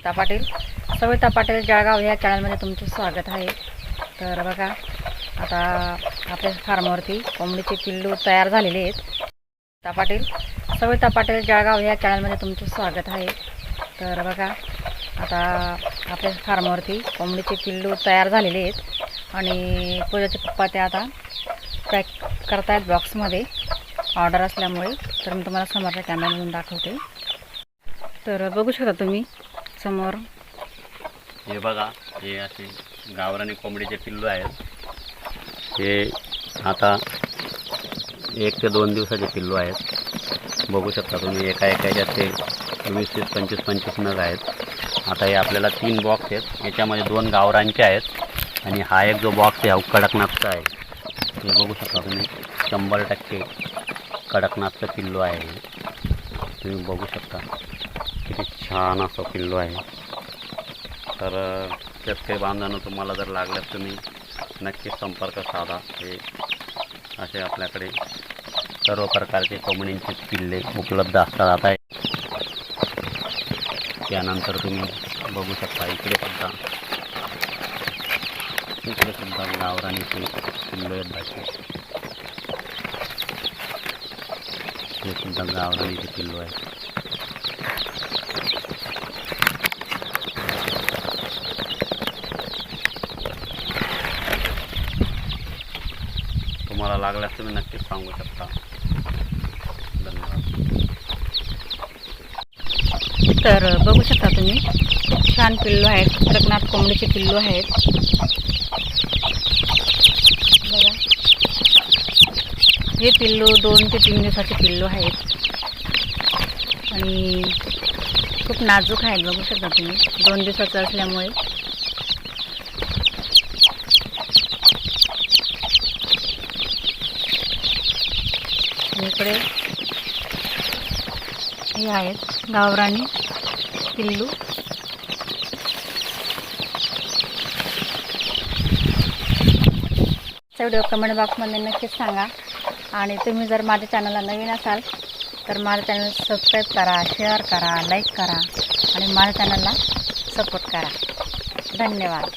सविता पाटील. सविता पाटील जळगाव ह्या चॅनलमध्ये तुमचं स्वागत आहे. तर बघा आता आपल्या फार्मवरती कोंबडीचे पिल्लू तयार झालेले आहेत. सविता पाटील सविता पाटील जळगाव ह्या चॅनलमध्ये तुमचं स्वागत आहे. तर बघा आता आपल्या फार्मवरती कोंबडीचे पिल्लू तयार झालेले आहेत. आणि पूजाचे पप्पा ते आता पॅक करतायत बॉक्समध्ये ऑर्डर असल्यामुळे तर मी तुम्हाला समोरच्या कॅमेरामधून दाखवते. तर बघू शकता तुम्ही समोर. हे बघा हे असे गावरानी कोंबडीचे पिल्लू आहेत. हे आता एक ते दोन दिवसाचे पिल्लू आहेत. बघू शकता तुम्ही एका एका याच्यात ते वीस पंचवीस पंचवीस नग आहेत. आता हे आपल्याला तीन बॉक्स आहेत. याच्यामध्ये दोन गावरांचे आहेत आणि हा एक जो बॉक्स आहे हा कडकनाथचा आहे. हे बघू शकता तुम्ही शंभर टक्के कडकनाथचं पिल्लू आहे तुम्ही बघू शकता. किती छान असा किल्लो आहे. तर शेतकरी बांधवांनो तुम्हाला जर लागल्यास तुम्ही नक्कीच संपर्क साधा. हे असे आपल्याकडे सर्व प्रकारचे कोंबडींचे किल्ले उपलब्ध असतात. आता त्यानंतर तुम्ही बघू शकता इकडे सुद्धा. इकडे सुद्धा गावरानीचे किल्लो आहेत बाकी. हे सुद्धा गावरानीचे किल्लो आहेत तुम्हाला लागल्यास तुम्ही नक्कीच सांगू शकता. धन्यवाद. तर बघू शकता तुम्ही खूप छान पिल्लू आहेत. कडकनाथ कोंबडीचे पिल्लू आहेत. बघा. हे पिल्लू दोन ते तीन दिवसाचे पिल्लू आहेत. आणि खूप नाजूक आहेत बघू शकता तुम्ही. दोन दिवसाचं असल्यामुळे आणि इकडे हे आहेत गावराणी पिल्लू. व्हिडिओ कमेंट बॉक्समध्ये नक्कीच सांगा. आणि तुम्ही जर माझ्या चॅनलला नवीन असाल तर माझ्या चॅनल सबस्क्राईब करा शेअर करा लाईक करा. आणि माझ्या चॅनलला सपोर्ट करा. धन्यवाद.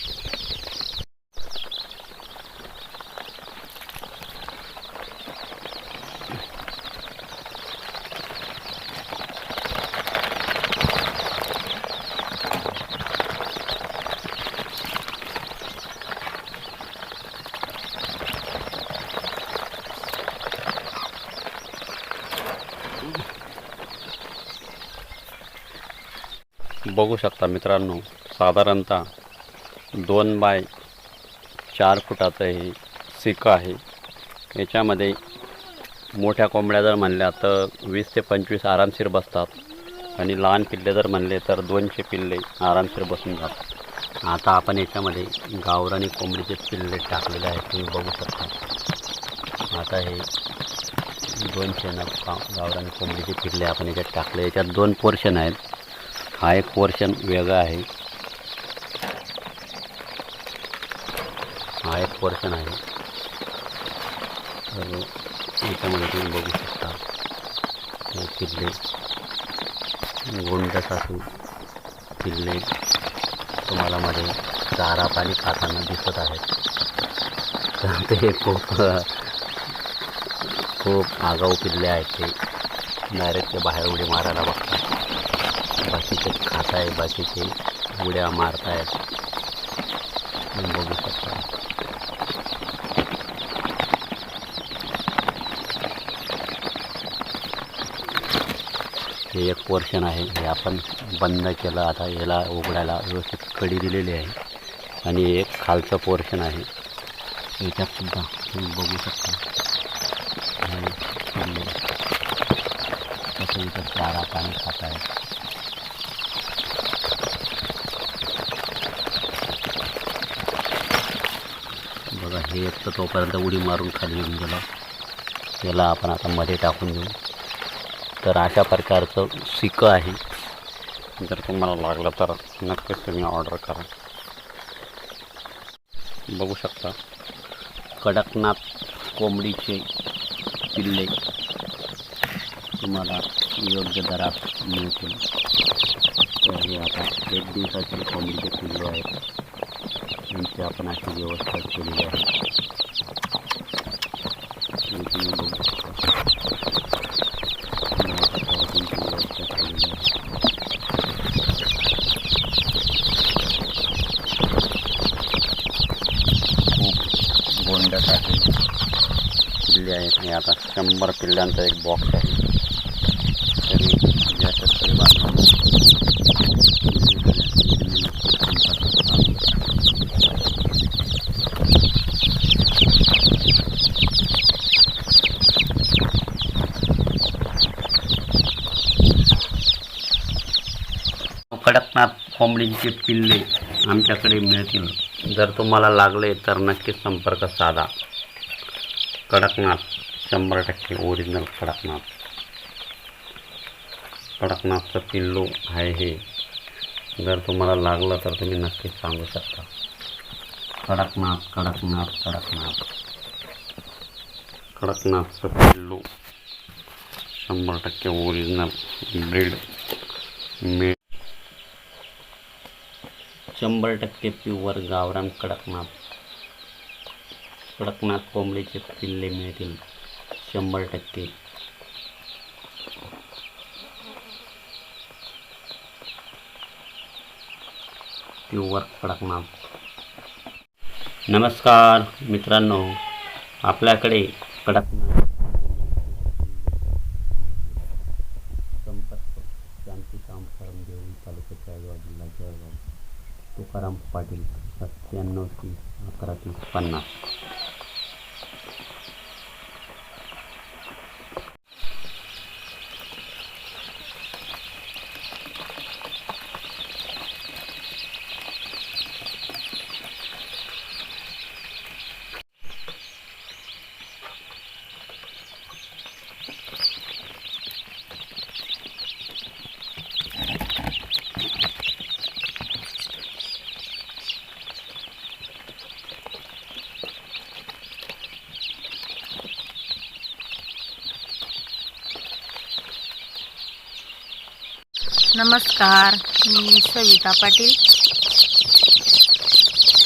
बघू शकता मित्रांनो साधारणतः दोन बाय चार फुटाचं हे सिक आहे. याच्यामध्ये मोठ्या कोंबड्या जर म्हणल्या तर वीस ते पंचवीस आरामशीर बसतात आणि लहान पिल्ले जर म्हणले तर दोनशे पिल्ले आरामशीर बसून जातात. आता आपण याच्यामध्ये गावरानी कोंबडीचे पिल्ले टाकलेले आहेत तुम्ही बघू शकता. आता हे दोनशे न गावरानी कोंबडीचे पिल्ले आपण याच्यात टाकले. याच्यात दोन पोर्शन आहेत. हा एक पोर्शन वेगळा आहे. हा एक पोर्शन आहे. तर याच्यामध्ये तुम्ही बघू शकता. हे पिल्ले गोंड सासू तुम्हाला मध्ये चारा पाणी खाताना दिसत आहेत तर ते खूप खूप आगाऊ किल्ले आहेत ते. डायरेक्ट ते बाहेर उडी मारायला बघतात. बाकीचे खात आहे बाकीचे उड्या मारतायत. आहेत बघू शकता. हे एक पोर्शन आहे. हे आपण बंद केलं. आता याला उघडायला व्यवस्थित कडी दिलेली आहे. आणि एक खालचं पोर्शन आहे. याच्यात सुद्धा तुम्ही बघू शकता. कसं इथं चारा पाणी खात आहे बघा हे एक तर तोपर्यंत उडी मारून खाली येऊन गेला. याला आपण आता मध्ये टाकून देऊ. तर अशा प्रकारचं सिकं आहे. जर तुम्हाला लागलं तर नक्कीच तुम्ही ऑर्डर करा. बघू शकता. कडकनाथ कोंबडीचे पिल्ले तुम्हाला योग्य दरात मिळतील. तर हे आता एक दिवसाचे कोंबडीचे पिल्ले आहेत. त्यांची आपण अशी व्यवस्था केलेली आहे हे तुम्ही बघू शकता. या प्रकारे त्यांची व्यवस्था केलेली आहे खूप गोंड्यासाठी पिल्ले आहेत हे आता शंभर पिल्ल्यांचा एक बॉक्स आहे तरी या शेतकरी बांधवांना पिल्ले घेण्यासाठी तुम्ही नक्कीच संपर्क साधा. कडकनाथ कोंबडींचे पिल्ले आमच्याकडे मिळतील. जर तुम्हाला लागले तर नक्कीच संपर्क साधा. कडकनाथ शंभर टक्के ओरिजिनल कडकनाथ. कडकनाथचं पिल्लू आहे हे. जर तुम्हाला लागलं तर तुम्ही नक्कीच सांगू शकता. कडकनाथ कडकनाथ कडकनाथ. कडकनाथचं पिल्लू शंभर टक्के ओरिजिनल ब्रीड मिळ शंभर टक्के प्युअर गावरान कडकनाथ. कडकनाथ कोंबडीचे पिल्ले मिळतील शंभर टक्के. प्युअर कडकनाथ. नमस्कार मित्रांनो आपल्याकडे कडकनाथ सत्त्याण्णव तीस अकरा तीस पन्नास. नमस्कार मी सविता पाटील.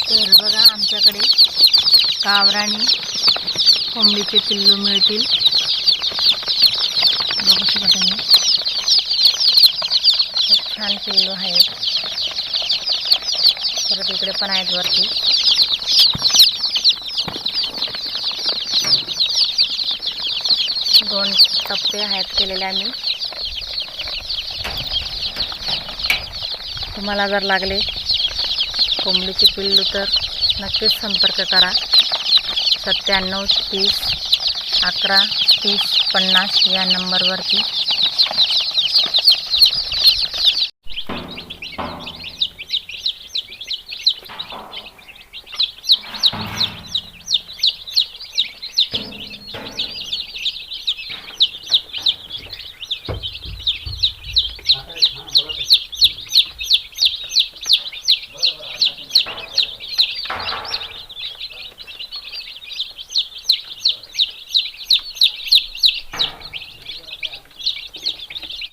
तर बघा आमच्याकडे कावराणी कोंबडीचे पिल्लू मिळतील. बघू शकता तुम्ही. खूप छान पिल्लू आहेत. परत इकडे पण आहेत वरती. दोन टप्पे आहेत केलेले आम्ही. तुम्हाला जर लागले कोंबडीचे पिल्लू तर नक्कीच संपर्क करा. सत्त्याण्णव तीस अकरा तीस पन्नास या नंबरवरती.